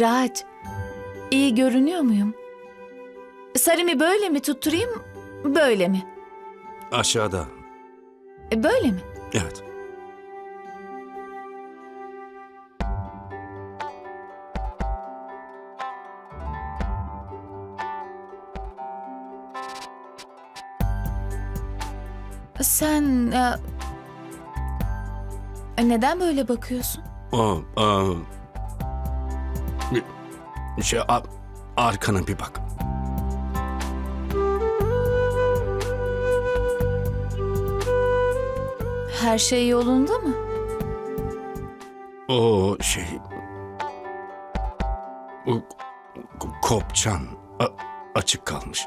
Rahat. iyi görünüyor muyum? Sarımı böyle mi tutturayım, böyle mi? Aşağıda. E, Böyle mi? Evet. Sen... e, neden böyle bakıyorsun? Aa, bir- şey, a- arkana bir bak. Her şey yolunda mı? O şey... O kopçan a- açık kalmış.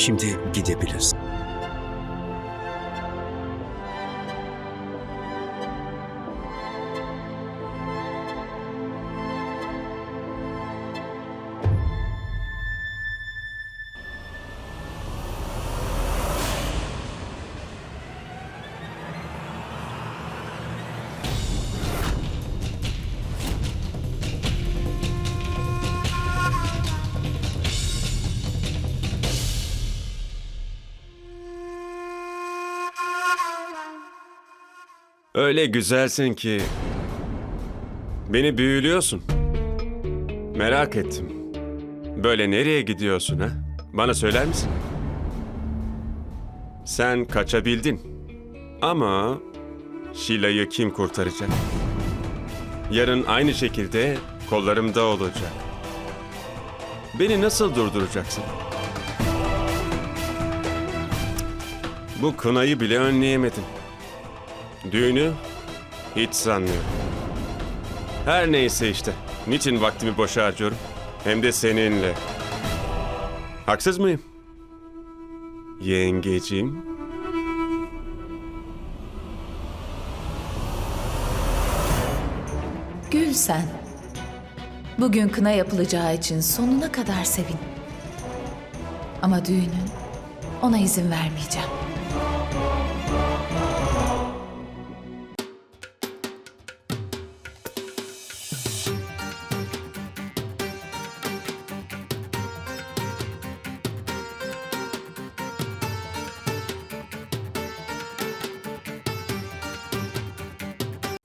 Şimdi gidebiliriz. Öyle güzelsin ki beni büyülüyorsun. Merak ettim. Böyle nereye gidiyorsun ha? Bana söyler misin? Sen kaçabildin. Ama Şila'yı kim kurtaracak? Yarın aynı şekilde kollarımda olacak. Beni nasıl durduracaksın? Bu kınayı bile önleyemedin. Düğünü hiç sanmıyorum. Her neyse işte. Niçin vaktimi boşa harcıyorum? Hem de seninle. Haksız mıyım? Yengeciğim. Gül sen. Bugün kına yapılacağı için sonuna kadar sevin. Ama düğünün ona izin vermeyeceğim.